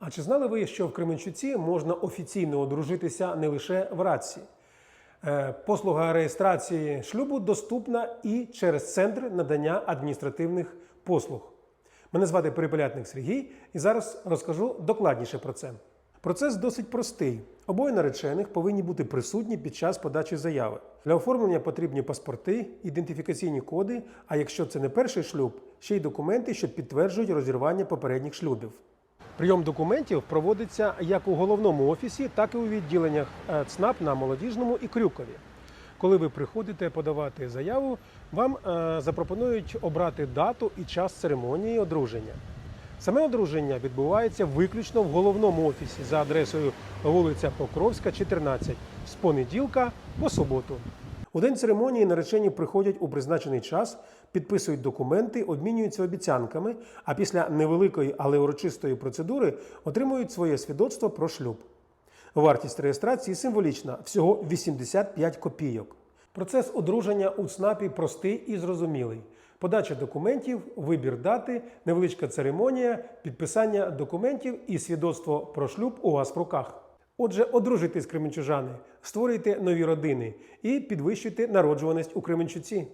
А чи знали ви, що в Кременчуці можна офіційно одружитися не лише в Радці? Е, Послуга реєстрації шлюбу доступна і через центр надання адміністративних послуг. Мене звати Перепелятник Сергій, і зараз розкажу докладніше про це. Процес досить простий. Обоє наречених повинні бути присутні під час подачі заяви. Для оформлення потрібні паспорти, ідентифікаційні коди, а якщо це не перший шлюб, ще й документи, що підтверджують розірвання попередніх шлюбів. Прийом документів проводиться як у головному офісі, так і у відділеннях е, ЦНАП на Молодіжному і Крюкові. Коли ви приходите подавати заяву, вам е, запропонують обрати дату і час церемонії одруження. Саме одруження відбувається виключно в головному офісі за адресою вулиця Покровська, 14, з понеділка по суботу. У день церемонії наречені приходять у призначений час, підписують документи, обмінюються обіцянками, а після невеликої, але урочистої процедури отримують своє свідоцтво про шлюб. Вартість реєстрації символічна всього 85 копійок. Процес одруження у ЦНАПі простий і зрозумілий. Подача документів, вибір дати, невеличка церемонія, підписання документів і свідоцтво про шлюб у вас в руках. Отже, одружуйтесь кременчужани, створюйте нові родини і підвищуйте народжуваність у Кременчуці.